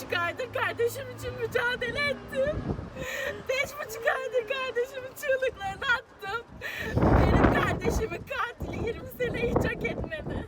buçuk kardeşim için mücadele ettim. Beş buçuk aydır kardeşimin çığlıklarını attım. Benim kardeşimin katili 20 sene hiç hak etmedi.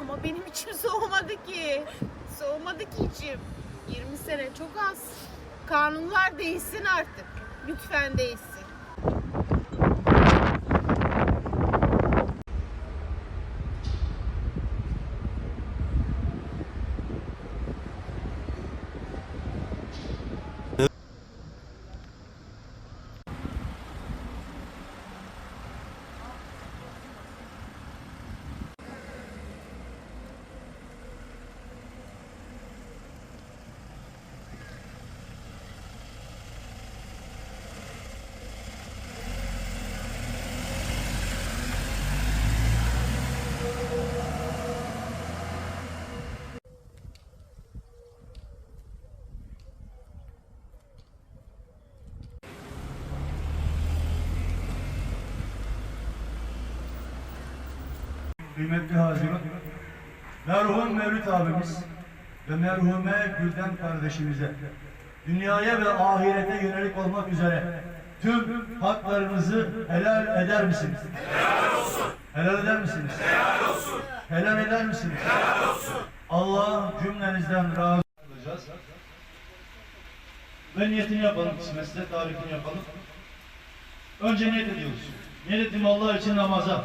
Ama benim içim soğumadı ki. Soğumadı ki içim. 20 sene çok az. Kanunlar değişsin artık. Lütfen değişsin. Kıymetli haziran, merhum Mevlüt abimiz ve merhume Gülden kardeşimize dünyaya ve ahirete yönelik olmak üzere tüm haklarınızı helal eder misiniz? Helal olsun. Helal eder misiniz? Helal olsun. Helal eder misiniz? Helal olsun. Allah cümlenizden razı olacağız. Ve niyetini yapalım kısmetse, tarifini yapalım. Önce niyet ediyoruz. Niyet ettim Allah için namaza.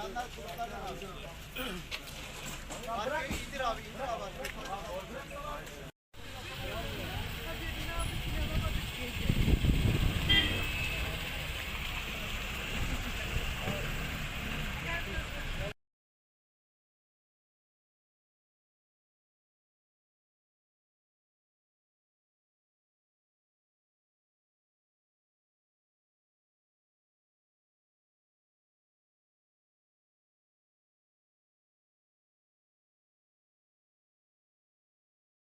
Arkayı indir abi, indir abi.